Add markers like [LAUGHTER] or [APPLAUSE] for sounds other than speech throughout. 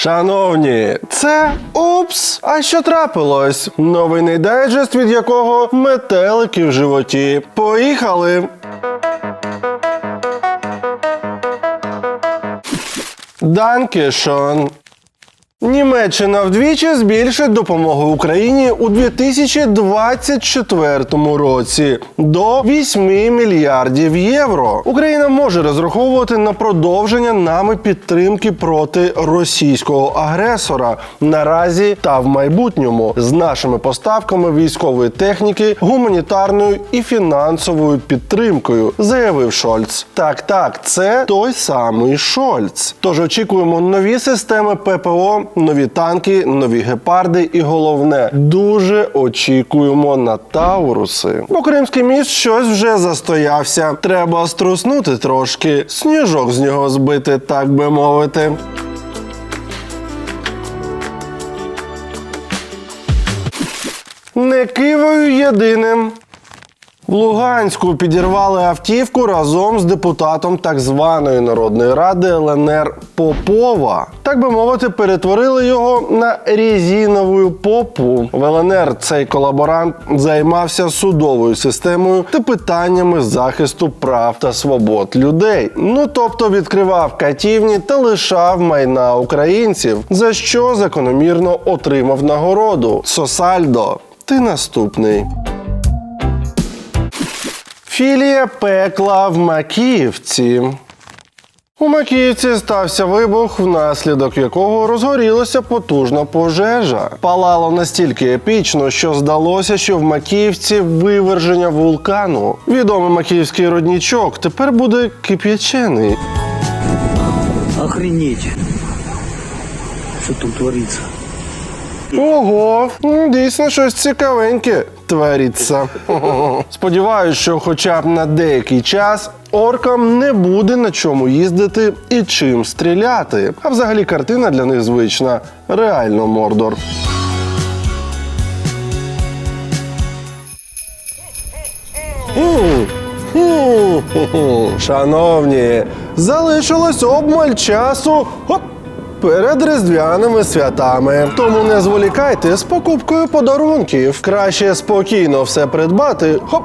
Шановні, це упс. А що трапилось? Новинний дайджест, від якого метелики в животі. Поїхали. Данкішон. Німеччина вдвічі збільшить допомогу Україні у 2024 році до 8 мільярдів євро. Україна може розраховувати на продовження нами підтримки проти російського агресора наразі та в майбутньому з нашими поставками військової техніки, гуманітарною і фінансовою підтримкою, заявив Шольц. Так, так, це той самий Шольц. Тож очікуємо нові системи ППО, нові танки, нові гепарди, і головне, дуже очікуємо на Тауруси. Бо Кримський міст щось вже застоявся. Треба струснути трошки, сніжок з нього збити, так би мовити. Не киваю єдиним. В Луганську підірвали автівку разом з депутатом так званої Народної ради ЛНР Попова. Так би мовити, перетворили його на резинову попу. В ЛНР цей колаборант займався судовою системою та питаннями захисту прав та свобод людей. Ну тобто відкривав катівні та лишав майна українців, за що закономірно отримав нагороду. Сосальдо, ти наступний. Філія пекла в Макіївці. У Макіївці стався вибух, внаслідок якого розгорілася потужна пожежа. Палало настільки епічно, що здалося, що в Макіївці виверження вулкану. Відомий макіївський роднічок тепер буде кип'ячений. Охренеть, что тут творится. Ого, дійсно щось цікавеньке твориться. [LAUGHS] Сподіваюсь, що хоча б на деякий час оркам не буде на чому їздити і чим стріляти. А взагалі картина для них звична. Реально мордор. Шановні, залишилось обмаль часу. Хоп! Перед різдвяними святами. Тому не зволікайте з покупкою подарунків. Краще спокійно все придбати. Хоп!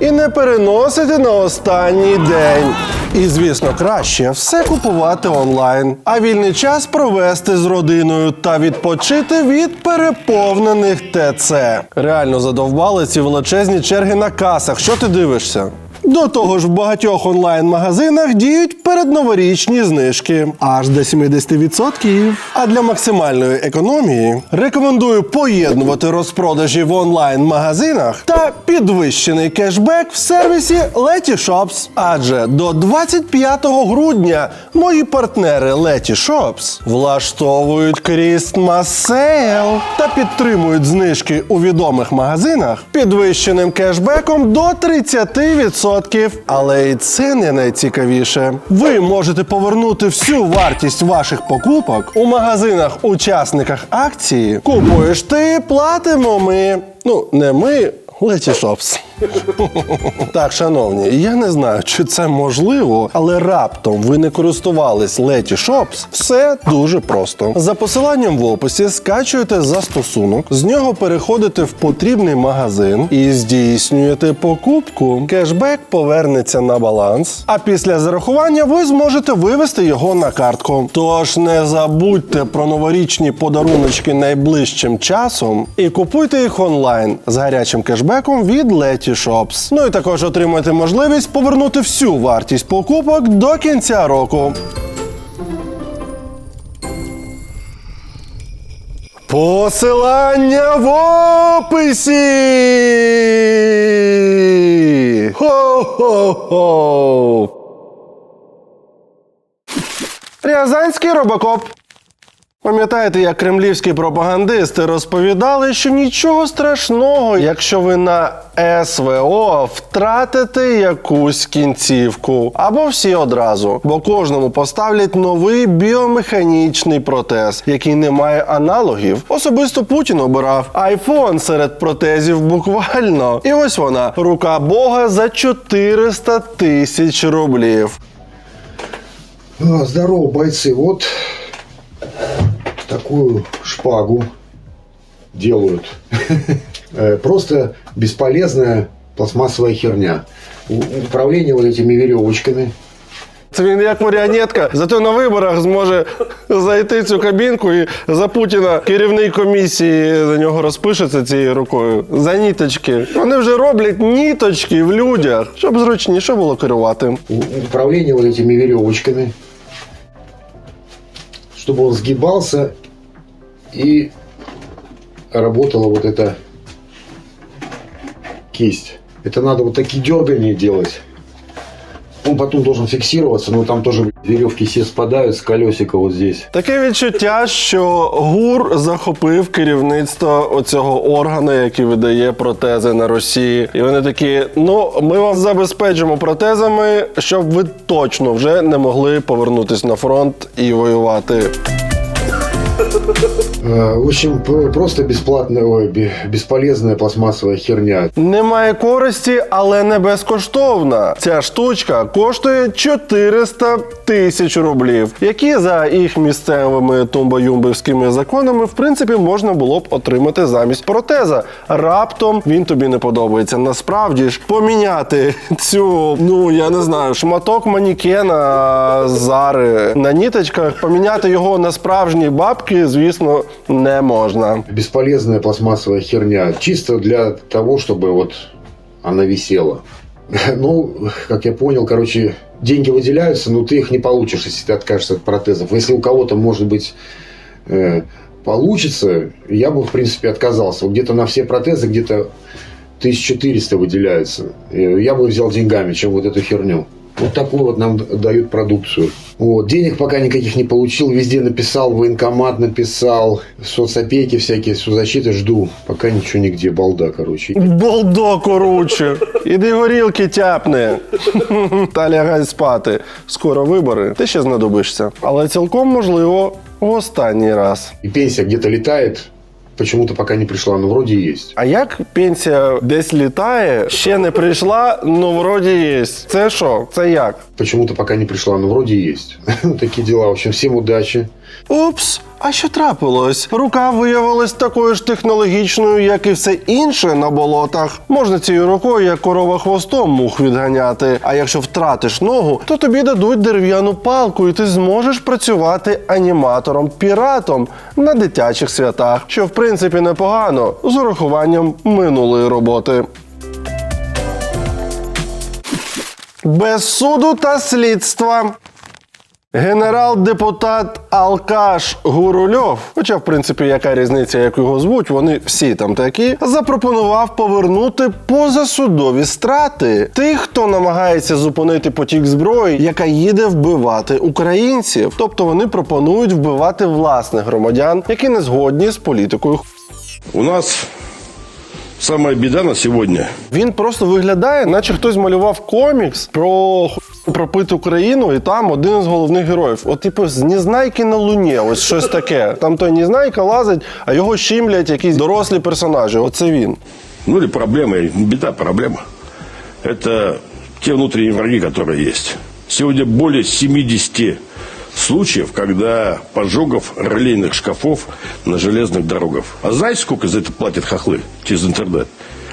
І не переносити на останній день. І, звісно, краще все купувати онлайн, а вільний час провести з родиною та відпочити від переповнених ТЦ. Реально задовбали ці величезні черги на касах. Що ти дивишся? До того ж, в багатьох онлайн-магазинах діють передноворічні знижки аж до 70%. А для максимальної економії рекомендую поєднувати розпродажі в онлайн-магазинах та підвищений кешбек в сервісі Letyshops. Адже до 25 грудня мої партнери Letyshops влаштовують Christmas Sale та підтримують знижки у відомих магазинах підвищеним кешбеком до 30%. Але і це не найцікавіше. Ви можете повернути всю вартість ваших покупок у магазинах-учасниках акції. Купуєш ти, платимо ми. Ну, не ми. Letyshops. [LAUGHS] Так, шановні, я не знаю, чи це можливо, але раптом ви не користувались Letyshops, все дуже просто. За посиланням в описі скачуєте застосунок, з нього переходите в потрібний магазин і здійснюєте покупку. Кешбек повернеться на баланс, а після зарахування ви зможете вивести його на картку. Тож не забудьте про новорічні подаруночки найближчим часом і купуйте їх онлайн з гарячим кешбеком від Letyshops. Ну і також отримайте можливість повернути всю вартість покупок до кінця року. Посилання в описі. Хо-хо-хо. Рязанський робокоп. Пам'ятаєте, як кремлівські пропагандисти розповідали, що нічого страшного, якщо ви на СВО втратите якусь кінцівку або всі одразу, бо кожному поставлять новий біомеханічний протез, який не має аналогів. Особисто Путін обирав айфон серед протезів буквально. І ось вона рука Бога за 400 тисяч рублів. Здорово, бойцы. Вот такую шпагу делают. [LAUGHS] Э, Просто бесполезная пластмассовая херня. У- Управление вот этими веревочками. Це він як маріонетка, зато на виборах зможе зайти в цю кабінку і за Путіна керівний комісії за нього розпишеться цією рукою. За ніточки. Вони вже роблять ніточки в людях, щоб зручніше було керувати. У- Управление вот этими веревочками. Чтобы он сгибался и работала вот эта кисть. Это надо вот такие дергания делать. Он потом должен фиксироваться, но там тоже веревки все спадают с колесика вот здесь. Таке відчуття, що ГУР захопив керівництво оцього органу, який видає протези на Росії. І вони такі: ну, ми вам забезпечимо протезами, щоб ви точно вже не могли повернутись на фронт і воювати. Э, общем, просто бесплатная, ой, бе- бесполезная пластмассовая херня. Немає користі, але не безкоштовна. Ця штучка коштує 400 тисяч рублів, які за їх місцевими тумбо-юмбівськими законами, в принципі, можна було б отримати замість протеза. Раптом він тобі не подобається. Насправді ж поміняти [LAUGHS] цю, ну я не знаю, шматок манікена зари на ніточках, поміняти його на справжні бабки, звісно, не можна. Бесполезная пластмассовая херня. Чисто для того, чтобы вот она висела. [LAUGHS] Ну, как я понял, короче, деньги выделяются, но ты их не получишь, если ты откажешься от протезов. Если у кого-то, может быть, э, получится, я бы, в принципе, отказался. Где-то на все протезы где-то 1400 выделяются. Э, Я бы взял деньгами, чем вот эту херню. Вот такую вот нам дают продукцию. Вот. Денег пока никаких не получил. Везде написал, военкомат написал, соцопеки всякие, соцзащиты жду. Пока ничего нигде, балда, короче. Болдо короче. Іди горілки тяпне. [LAUGHS] Та лягай спати. Скоро вибори, ти ще знадобишся. Але цілком можливо в останній раз. И пенсия где-то летает, почему-то пока не пришла, но вроде есть. А як пенсія десь літає, ще не прийшла, ну вроді є. Це що? Це як? Почему-то пока не пришла, но вроде есть. [LAUGHS] Такі дела. В общем, всем удачи. Упс, а що трапилось? Рука виявилась такою ж технологічною, як і все інше на болотах. Можна цією рукою, як корова хвостом, мух відганяти. А якщо втратиш ногу, то тобі дадуть дерев'яну палку, і ти зможеш працювати аніматором-піратом на дитячих святах, що в принципі непогано з урахуванням минулої роботи. Без суду та слідства. Генерал-депутат Алкаш Гурульов, хоча, в принципі, яка різниця, як його звуть, вони всі там такі, запропонував повернути позасудові страти тих, хто намагається зупинити потік зброї, яка їде вбивати українців. Тобто вони пропонують вбивати власних громадян, які не згодні з політикою У нас самая беда на сегодня Він просто виглядає, наче хтось малював комікс про пропиту країну, і там один з головних героїв. От, типу, з Незнайки на Луні, ось щось таке. Там той Незнайка лазить, а його щімлять якісь дорослі персонажі. Оце він. Ну или проблема, или беда, проблема. Это те внутренние враги, которые есть. Сегодня более 70 случаев, когда поджогов релейных шкафов на железных дорогах. А знаете, сколько за это платят хохлы через интернет?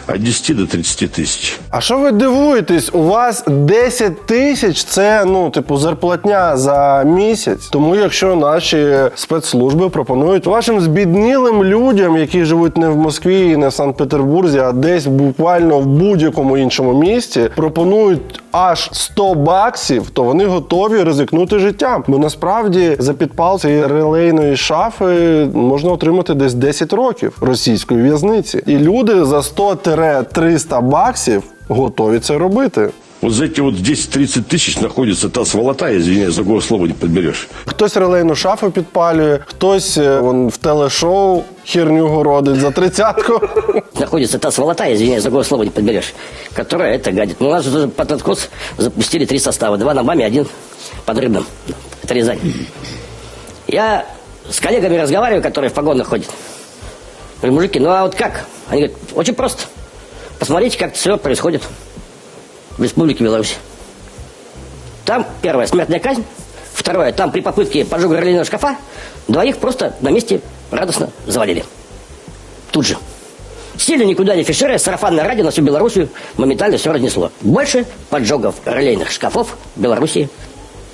От 10 до 30 тисяч. А що ви дивуєтесь? У вас 10 тисяч це ну, типу, зарплатня за місяць. Тому якщо наші спецслужби пропонують вашим збіднілим людям, які живуть не в Москві і не в Санкт-Петербурзі, а десь буквально в будь-якому іншому місті, пропонують аж 100 баксів, то вони готові ризикнути життям. Бо насправді за підпал цієї релейної шафи можна отримати десь 10 років російської в'язниці. І люди за 100-300 баксів готові це робити. Вот за эти вот 10-30 тысяч находится та сволота, извиняюсь, за какое слово не подберешь. Хтось релейну шафу підпалює, хтось е, вон, в телешоу херню городить за тридцятку. [LAUGHS] находится та сволота, извиняюсь, за какое слово не подберешь, которая это гадит. Ну, у нас же тоже под откос запустили три состава. Два на маме, один под рыбным. Это Рязань. Я с коллегами разговариваю, которые в погонах ходят. Говорю, мужики, ну а вот как? Они говорят, очень просто. Посмотрите, как все происходит В Республике Беларусь. Там первая смертная казнь, Второе, там при попытке поджога релейного шкафа двоих просто на месте радостно завалили. Тут же. Сильно никуда не фишируя, сарафанное радио на всю Белоруссию моментально все разнесло. Больше поджогов релейных шкафов в Белоруссии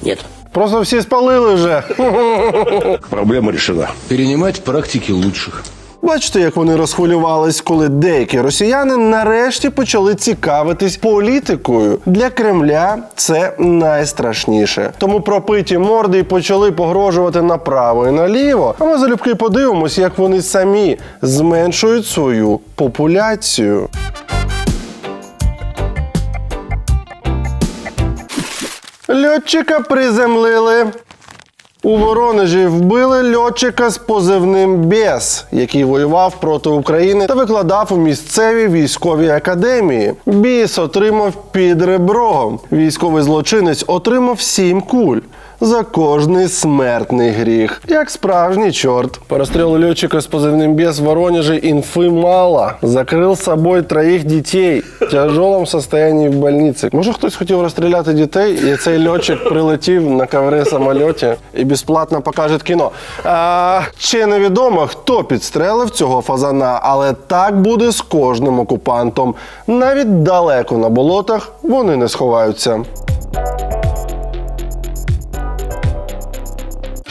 нет. Просто всі спалили вже. [LAUGHS] Проблема решена. Перенимать практики лучших. Бачите, як вони розхвилювались, коли деякі росіяни нарешті почали цікавитись політикою. Для Кремля це найстрашніше. Тому пропиті морди й почали погрожувати направо і наліво. А ми залюбки подивимось, як вони самі зменшують свою популяцію. Льотчика приземлили. У Воронежі вбили льотчика з позивним Бєс, який воював проти України та викладав у місцевій військовій академії. Біс отримав під ребром. Військовий злочинець отримав сім куль. За кожний смертний гріх, як справжній чорт. По розстрілу льотчика з позивним Бес в Воронеже инфы мало. Закрив собою троїх дітей в тяжелому состоянии в больниці. Може, хтось хотів розстріляти дітей, і цей льотчик прилетів на коври самольоті і безплатно покаже кіно. А, ще невідомо, хто підстрелив цього фазана, але так буде з кожним окупантом. Навіть далеко на болотах вони не сховаються.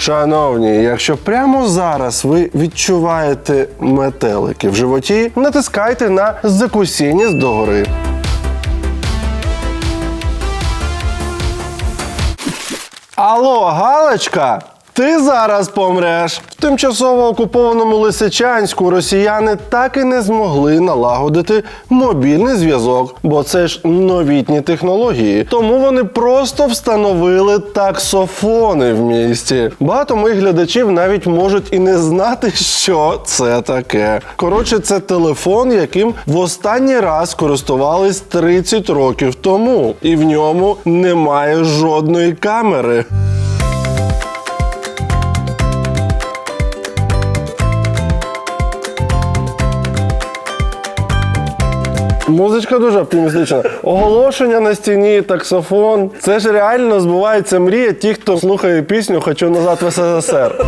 Шановні, якщо прямо зараз ви відчуваєте метелики в животі, натискайте на закусіння догори. Алло, Галочка! Ти зараз помреш. В тимчасово окупованому Лисичанську росіяни так і не змогли налагодити мобільний зв'язок, бо це ж новітні технології. Тому вони просто встановили таксофони в місті. Багато моїх глядачів навіть можуть і не знати, що це таке. Коротше, це телефон, яким в останній раз користувались 30 років тому, і в ньому немає жодної камери. Музичка дуже оптимістична. Оголошення на стіні, таксофон. Це ж реально збувається мрія тих, хто слухає пісню Хочу назад в СССР.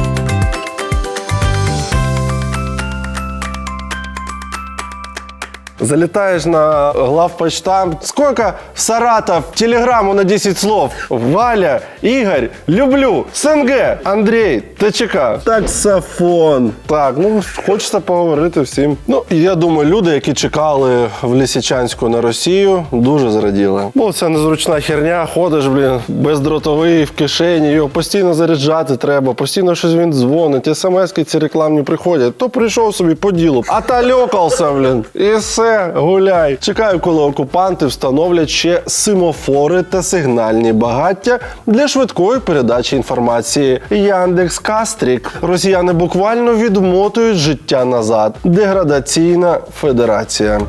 Залетаешь на главпочтамт. Сколько в Саратов? Телеграмму на 10 слов. Валя, Игорь, люблю. СНГ, Андрей, ТЧК. Таксофон. Так, ну хочеться поговорити всім. Ну, і я думаю, люди, які чекали в Лісичанську на Росію, дуже зраділи. Бо це незручна херня, ходиш, блін, бездротовий в кишені, його постійно заряджати треба, постійно щось він дзвонить, смски ці рекламні приходять. То прийшов собі по ділу, а та льокався, блін. І все, гуляй. Чекаю, коли окупанти встановлять ще симофори та сигнальні багаття для швидкої передачі інформації. Яндекс Кастрік. Росіяни буквально відмотують життя назад. Деградаційна федерація.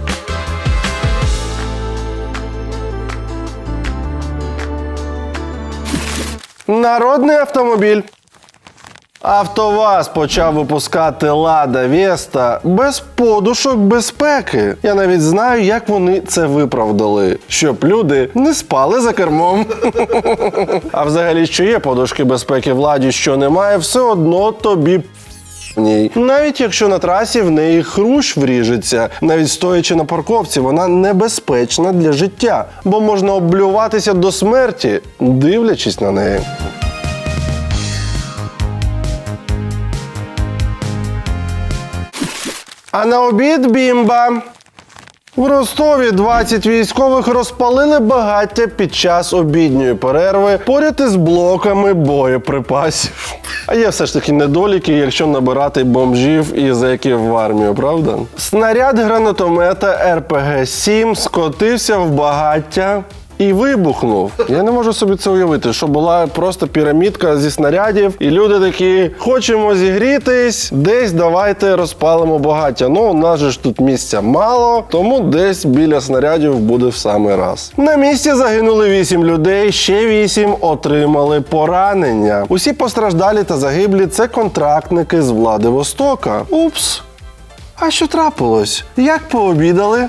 Народний автомобіль. АвтоВАЗ почав випускати Лада Веста без подушок безпеки. Я навіть знаю, як вони це виправдали, щоб люди не спали за кермом. [LAUGHS] А взагалі, що є подушки безпеки в ладі, що немає, все одно тобі. Ній. Навіть якщо на трасі в неї хрущ вріжеться, навіть стоячи на парковці, вона небезпечна для життя, бо можна облюватися до смерті, дивлячись на неї. А на обід бімба. В Ростові 20 військових розпалили багаття під час обідньої перерви поряд із блоками боєприпасів. А є все ж таки недоліки, якщо набирати бомжів і зеків в армію, правда? Снаряд гранатомета РПГ-7 скотився в багаття. І вибухнув. Я не можу собі це уявити, що була просто пірамідка зі снарядів, і люди такі: хочемо зігрітись, десь давайте розпалимо багаття. Ну, у нас же ж тут місця мало, тому десь біля снарядів буде в самий раз. На місці загинули 8 людей, ще 8 отримали поранення. Усі постраждалі та загиблі це контрактники з Владивостока. Упс. А що трапилось? Як пообідали?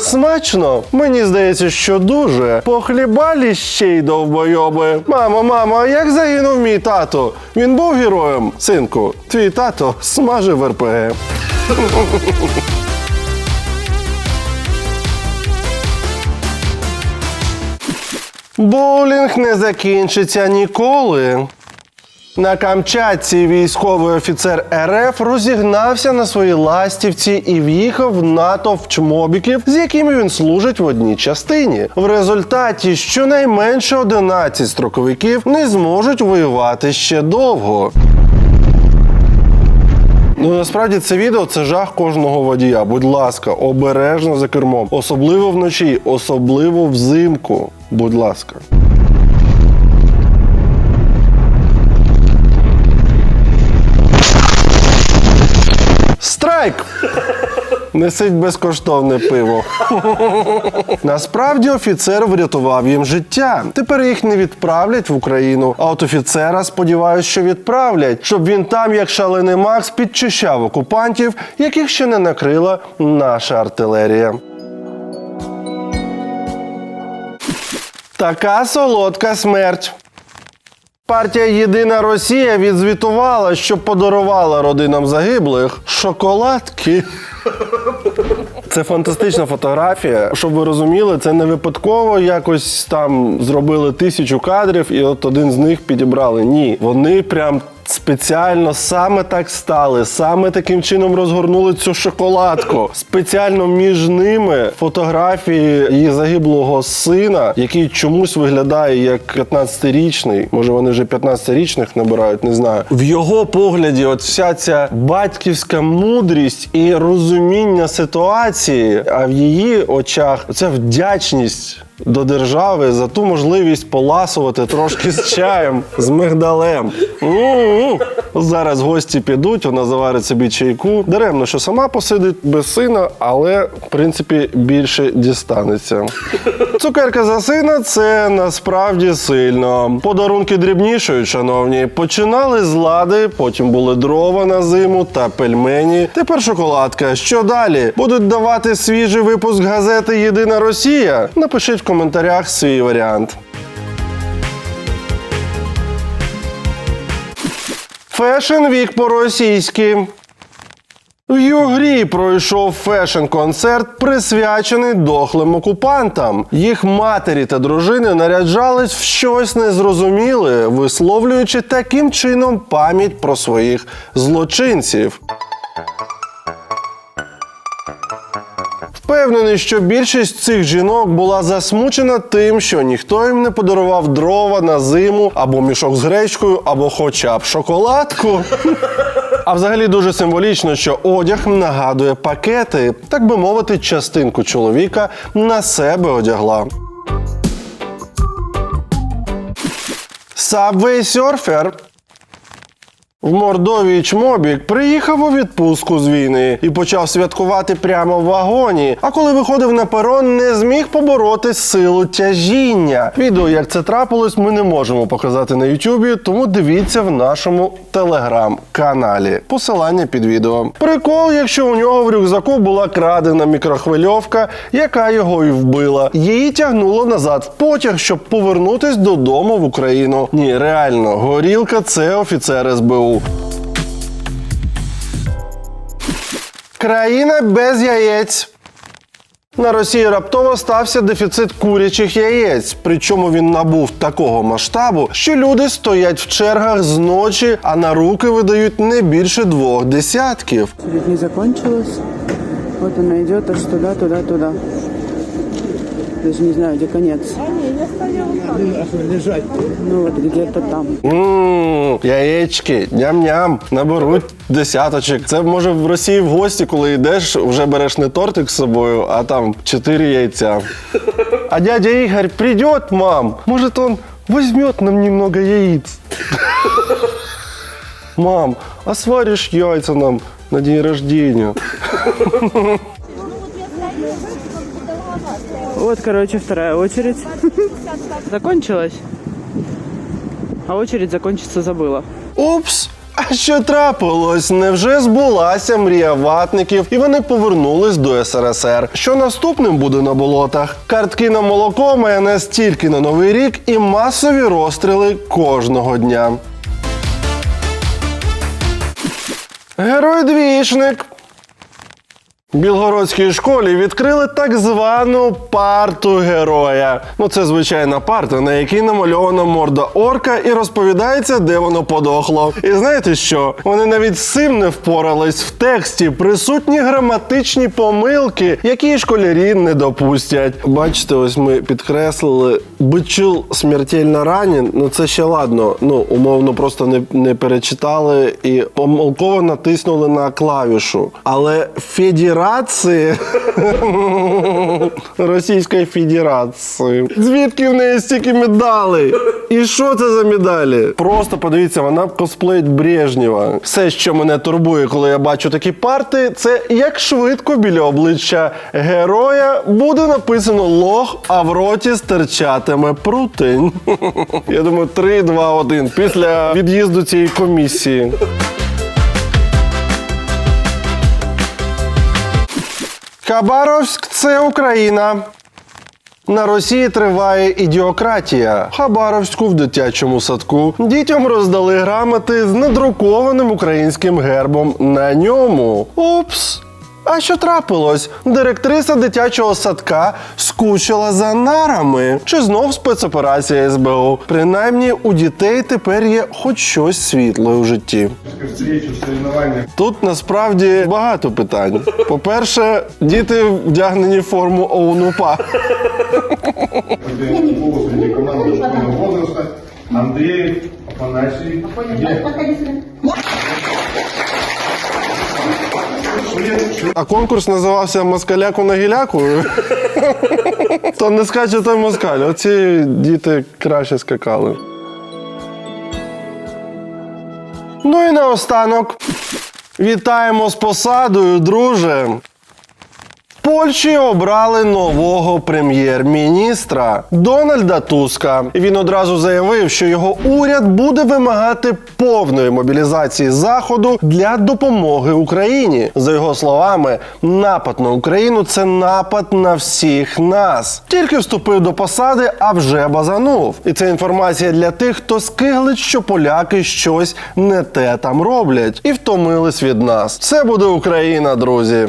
Смачно. Мені здається, що дуже. Похлібалі ще й довбойоби. Мамо, мамо, а як загинув мій тато? Він був героєм, синку. Твій тато смажив РПГ. Боулінг не закінчиться ніколи. На Камчатці військовий офіцер РФ розігнався на своїй ластівці і в'їхав в натовп чмобіків, з якими він служить в одній частині. В результаті щонайменше 11 строковиків не зможуть воювати ще довго. Ну насправді це відео це жах кожного водія. Будь ласка, обережно за кермом, особливо вночі, особливо взимку. Будь ласка. Страйк! Несить безкоштовне пиво. Насправді офіцер врятував їм життя. Тепер їх не відправлять в Україну. А от офіцера сподіваюся, що відправлять, щоб він там, як шалений Макс, підчищав окупантів, яких ще не накрила наша артилерія. Така солодка смерть. Партія Єдина Росія відзвітувала, що подарувала родинам загиблих шоколадки. Це фантастична фотографія. Щоб ви розуміли, це не випадково якось там зробили тисячу кадрів, і от один з них підібрали. Ні, вони прям. Спеціально саме так стали, саме таким чином розгорнули цю шоколадку. [LAUGHS] Спеціально між ними фотографії її загиблого сина, який чомусь виглядає як 15-річний. Може, вони вже 15-річних набирають, не знаю. В його погляді, от вся ця батьківська мудрість і розуміння ситуації, а в її очах ця вдячність. До держави за ту можливість поласувати трошки з чаєм, з мигдалем. М-м-м. Зараз гості підуть, вона заварить собі чайку. Даремно, що сама посидить без сина, але в принципі більше дістанеться. Цукерка за сина це насправді сильно. Подарунки дрібнішають, шановні. Починали з лади, потім були дрова на зиму та пельмені. Тепер шоколадка. Що далі? Будуть давати свіжий випуск газети Єдина Росія? Напишіть коментарях свій варіант. Фешн вік по-російськи. В Югрі пройшов фешн-концерт, присвячений дохлим окупантам. Їх матері та дружини наряджались в щось незрозуміле, висловлюючи таким чином пам'ять про своїх злочинців. Впевнений, що більшість цих жінок була засмучена тим, що ніхто їм не подарував дрова на зиму або мішок з гречкою, або хоча б шоколадку. А взагалі дуже символічно, що одяг нагадує пакети, так би мовити, частинку чоловіка на себе одягла. Subway Surfer в Мордовії Чмобік приїхав у відпустку з війни і почав святкувати прямо в вагоні. А коли виходив на перон, не зміг побороти силу тяжіння. Відео, як це трапилось, ми не можемо показати на Ютубі, тому дивіться в нашому телеграм-каналі. Посилання під відео. Прикол, якщо у нього в рюкзаку була крадена мікрохвильовка, яка його і вбила. Її тягнуло назад в потяг, щоб повернутись додому в Україну. Ні, реально, горілка це офіцер СБУ. Країна без яєць. На Росії раптово стався дефіцит курячих яєць. Причому він набув такого масштабу, що люди стоять в чергах з ночі, а на руки видають не більше двох десятків. Очередь не закончилась. Вот она идет аж туда, туда, туда. Даже не знаю, где конец. Ну вот где-то там. Ммм, яєчки, ням-ням, наберуть десяточок. Це може в Росії в гості, коли йдеш, вже береш не тортик з собою, а там чотири яйця. А дядя Ігор придет, мам. Может, он возьмет нам немного яиц. Мам, а сваришь яйца нам на день рождения? Вот, короче, вторая очередь. [LAUGHS] Закончилась. А очередь закончиться забыла. Упс! А що трапилось? Невже збулася мрія ватників, і вони повернулись до СРСР? Що наступним буде на болотах? Картки на молоко має настільки на новий рік і масові розстріли кожного дня. Герой двічник. Білгородській школі відкрили так звану парту героя. Ну, це звичайна парта, на якій намальована морда орка і розповідається, де воно подохло. І знаєте що? Вони навіть з цим не впорались в тексті. Присутні граматичні помилки, які школярі не допустять. Бачите, ось ми підкреслили бичил смертельно ранен. Ну це ще ладно. Ну, умовно, просто не, не перечитали і помилково натиснули на клавішу. Але федерації [LAUGHS] Російської Федерації. Звідки в неї стільки медалей? І що це за медалі? Просто подивіться, вона косплеїть Брежнєва. Все, що мене турбує, коли я бачу такі парти, це як швидко біля обличчя героя буде написано лох, а в роті стирчатиме прутень. [LAUGHS] Я думаю, 3, 2, 1 після від'їзду цієї комісії. Хабаровськ це Україна. На Росії триває ідіократія. Хабаровську в дитячому садку дітям роздали грамоти з надрукованим українським гербом на ньому. Упс. А що трапилось? Директриса дитячого садка скучила за нарами. Чи знов спецоперація СБУ? Принаймні у дітей тепер є хоч щось світле у житті. Тут насправді багато питань. По-перше, діти вдягнені в форму ОУНУПА. среди Афанасий. А конкурс називався Москаляку на гіляку. [LAUGHS] То не скаче той москаль. Оці діти краще скакали. Ну і наостанок. Вітаємо з посадою, друже. Польщі обрали нового прем'єр-міністра Дональда Туска. Він одразу заявив, що його уряд буде вимагати повної мобілізації заходу для допомоги Україні. За його словами, напад на Україну це напад на всіх нас. Тільки вступив до посади, а вже базанув. І це інформація для тих, хто скиглить, що поляки щось не те там роблять, і втомились від нас. Це буде Україна, друзі.